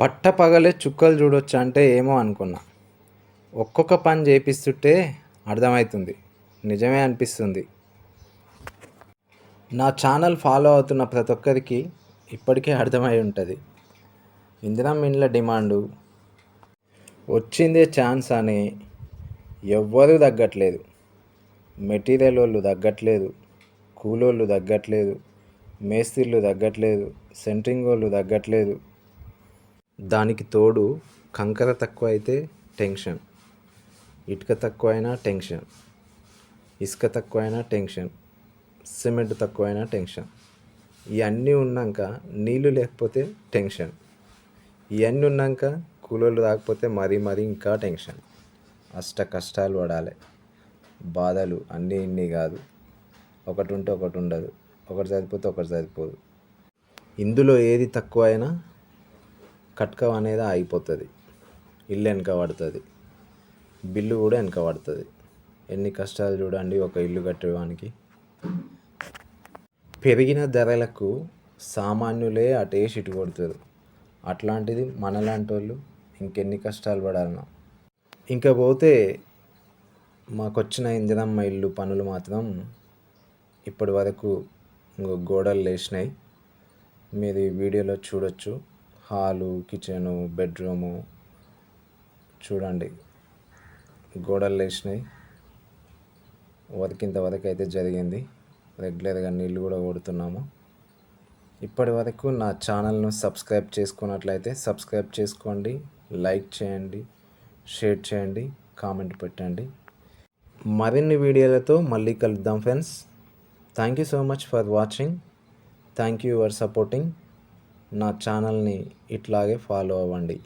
పట్టపగలే చుక్కలు చూడొచ్చు అంటే ఏమో అనుకున్నా. ఒక్కొక్క పని చేపిస్తుంటే అర్థమవుతుంది నిజమే అనిపిస్తుంది. నా ఛానల్ ఫాలో అవుతున్న ప్రతి ఒక్కరికి ఇప్పటికే అర్థమై ఉంటుంది. ఇందిరం ఇండ్ల డిమాండు. వచ్చిందే ఛాన్స్ అని ఎవ్వరూ తగ్గట్లేదు. మెటీరియల్ వాళ్ళు తగ్గట్లేదు. కూలోళ్ళు తగ్గట్లేదు. మేస్త్రీలు తగ్గట్లేదు. సెంట్రింగ్ వాళ్ళు తగ్గట్లేదు. దానికి తోడు కంకర తక్కువ అయితే టెన్షన్. ఇటుక తక్కువైనా టెన్షన్. ఇసుక తక్కువైనా టెన్షన్. సిమెంట్ తక్కువైనా టెన్షన్. ఇవన్నీ ఉన్నాక నీళ్ళు లేకపోతే టెన్షన్. ఇవన్నీ ఉన్నాక కూలోళ్ళు రాకపోతే మరీ మరీ ఇంకా టెన్షన్. అష్ట కష్టాలు పడాలి. బాధలు అన్నీ ఇన్ని కాదు. ఒకటి ఉంటే ఒకటి ఉండదు ఒకటి సరిపోతే ఒకటి సరిపోదు. ఇందులో ఏది తక్కువ అయినా కట్కం అనేది అయిపోతుంది ఇల్లు వెనక పడుతుంది. బిల్లు కూడా వెనక పడుతుంది. ఎన్ని కష్టాలు చూడండి ఒక ఇల్లు కట్టడానికి పెరిగిన ధరలకు సామాన్యులే అటేసి ఇటు కొడుతారు. అట్లాంటిది మనలాంటి వాళ్ళు ఇంకెన్ని కష్టాలు పడాలన్నా ఇంకా పోతే మాకొచ్చిన ఇందిరమ్మ ఇల్లు పనులు మాత్రం ఇప్పటి వరకు ఇంకో గోడలు లేచినాయి. మీరు ఈ వీడియోలో చూడొచ్చు. హాలు కిచెను బెడ్రూము చూడండి. గోడలు లేచినాయి. వరకు ఇంతవరకు అయితే జరిగింది. రెగ్యులర్గా నీళ్ళు కూడా కొడుతున్నాము. ఇప్పటి వరకు నా ఛానల్ను సబ్స్క్రైబ్ చేసుకున్నట్లయితే సబ్స్క్రైబ్ చేసుకోండి లైక్ చేయండి షేర్ చేయండి కామెంట్ పెట్టండి. మరిన్ని వీడియోలతో మళ్ళీ కలుద్దాం friends. Thank you so much for watching. Thank you for supporting. నా ఛానల్ని ఇట్లాగే ఫాలో అవ్వండి.